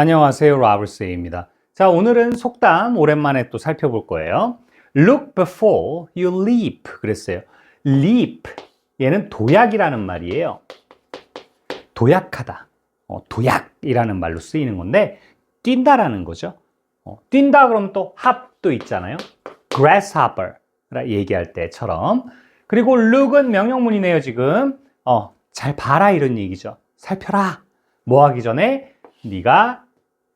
안녕하세요. 라블스입니다. 자, 오늘은 속담 오랜만에 또 살펴볼 거예요. Look before you leap. 그랬어요. leap. 얘는 도약이라는 말이에요. 도약하다. 어, 도약이라는 말로 쓰이는 건데, 뛴다라는 거죠. 어, 뛴다 그러면 또 합도 있잖아요. grasshopper. 얘기할 때처럼. 그리고 look은 명령문이네요, 지금. 어, 잘 봐라 이런 얘기죠. 살펴라. 뭐 하기 전에? 네가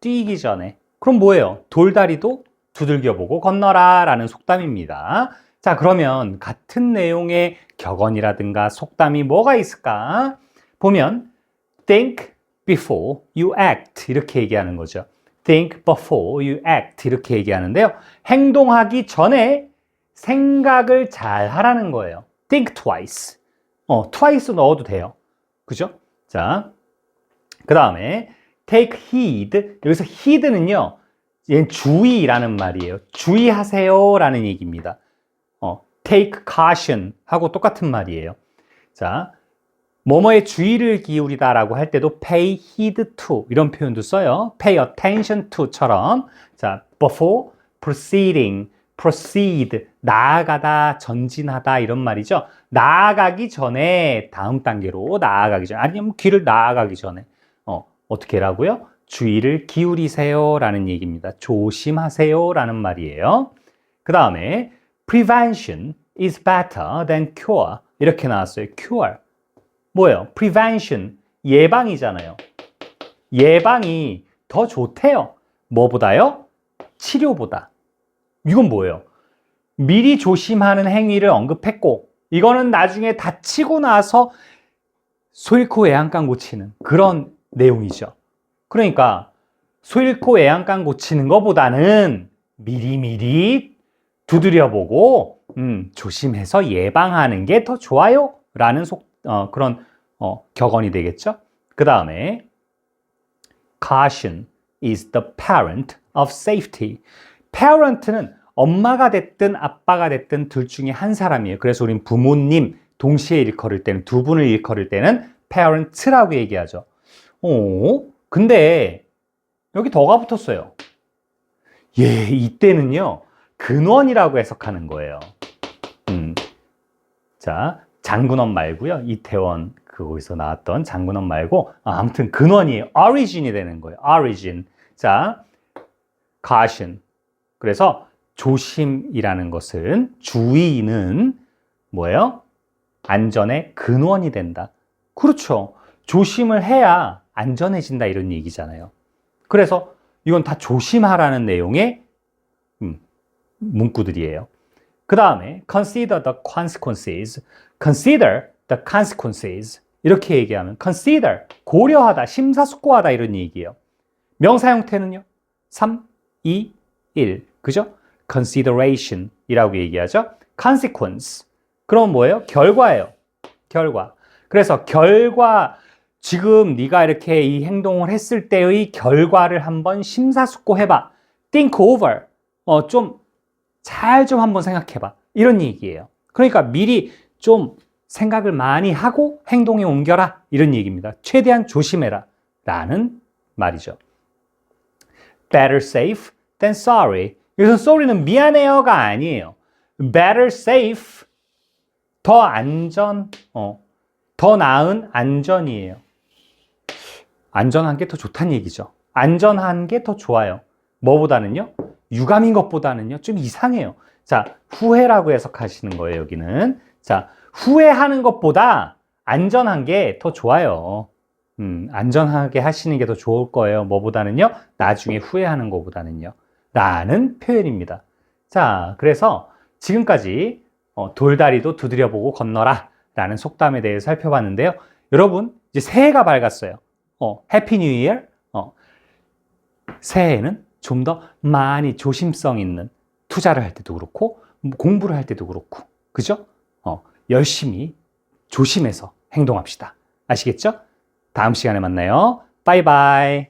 뛰기 전에. 그럼 뭐예요? 돌다리도 두들겨 보고 건너라 라는 속담입니다. 자, 그러면 같은 내용의 격언이라든가 속담이 뭐가 있을까? 보면 think before you act 이렇게 얘기하는 거죠. think before you act 이렇게 얘기하는데요. 행동하기 전에 생각을 잘 하라는 거예요. think twice. 어, twice 넣어도 돼요. 그죠? 자, 그 다음에 take heed. 여기서 heed는요, 얘는 주의라는 말이에요. 주의하세요 라는 얘기입니다. 어, take caution 하고 똑같은 말이에요. 자, 뭐뭐에 주의를 기울이다 라고 할 때도 pay heed to 이런 표현도 써요. pay attention to처럼. 자, before proceeding, proceed, 나아가다, 전진하다 이런 말이죠. 나아가기 전에 다음 단계로 나아가기 전에 아니면 길을 나아가기 전에 어, 어떻게 라고요? 주의를 기울이세요 라는 얘기입니다. 조심하세요 라는 말이에요. 그 다음에 prevention is better than cure 이렇게 나왔어요. cure 뭐예요? prevention 예방이잖아요. 예방이 더 좋대요. 뭐보다요? 치료보다. 이건 뭐예요? 미리 조심하는 행위를 언급했고 이거는 나중에 다치고 나서 소잃고 애양간 고치는 그런 내용이죠. 그러니까 소 잃고 애양간 고치는 것보다는 미리미리 두드려보고 음, 조심해서 예방하는 게 더 좋아요 라는 속, 어, 그런 어, 격언이 되겠죠. 그 다음에 caution is the parent of safety. parent는 엄마가 됐든 아빠가 됐든 둘 중에 한 사람이에요. 그래서 우린 부모님 동시에 일컬을 때는 두 분을 일컬을 때는 parent라고 얘기하죠. 오, 근데 여기 더가 붙었어요. 예, 이때는요 근원이라고 해석하는 거예요. 음, 자 장근원 말고요 이태원 그거에서 나왔던 장근원 말고 아, 아무튼 근원이에요. origin이 되는 거예요. origin. 자 caution. 그래서 조심이라는 것은 주의는 뭐예요? 안전의 근원이 된다. 그렇죠. 조심을 해야 안전해진다 이런 얘기잖아요. 그래서 이건 다 조심하라는 내용의 음, 문구들이에요. 그 다음에 consider the consequences. consider the consequences. 이렇게 얘기하면 consider 고려하다, 심사숙고하다 이런 얘기예요. 명사 형태는요. 3, 2, 1. 그죠? consideration 이라고 얘기하죠. consequence. 그럼 뭐예요? 결과예요. 결과. 그래서 결과 지금 네가 이렇게 이 행동을 했을 때의 결과를 한번 심사숙고해봐. think over. 어, 좀 잘 좀 한번 생각해봐. 이런 얘기예요. 그러니까 미리 좀 생각을 많이 하고 행동에 옮겨라. 이런 얘기입니다. 최대한 조심해라. 라는 말이죠. better safe than sorry. 여기서 sorry는 미안해요가 아니에요. better safe. 더 안전, 어, 더 나은 안전이에요. 안전한 게 더 좋다는 얘기죠. 안전한 게 더 좋아요. 뭐보다는요? 유감인 것보다는요, 좀 이상해요. 자, 후회라고 해석하시는 거예요, 여기는. 자, 후회하는 것보다 안전한 게 더 좋아요. 음, 안전하게 하시는 게 더 좋을 거예요. 뭐보다는요, 나중에 후회하는 것보다는요. 라는 표현입니다. 자, 그래서 지금까지 어, 돌다리도 두드려보고 건너라 라는 속담에 대해 살펴봤는데요. 여러분, 이제 새해가 밝았어요. 어, 해피 뉴 이어. 어, 새해에는 좀 더 많이 조심성 있는 투자를 할 때도 그렇고 공부를 할 때도 그렇고 그죠? 어, 열심히 조심해서 행동합시다. 아시겠죠? 다음 시간에 만나요. 바이바이.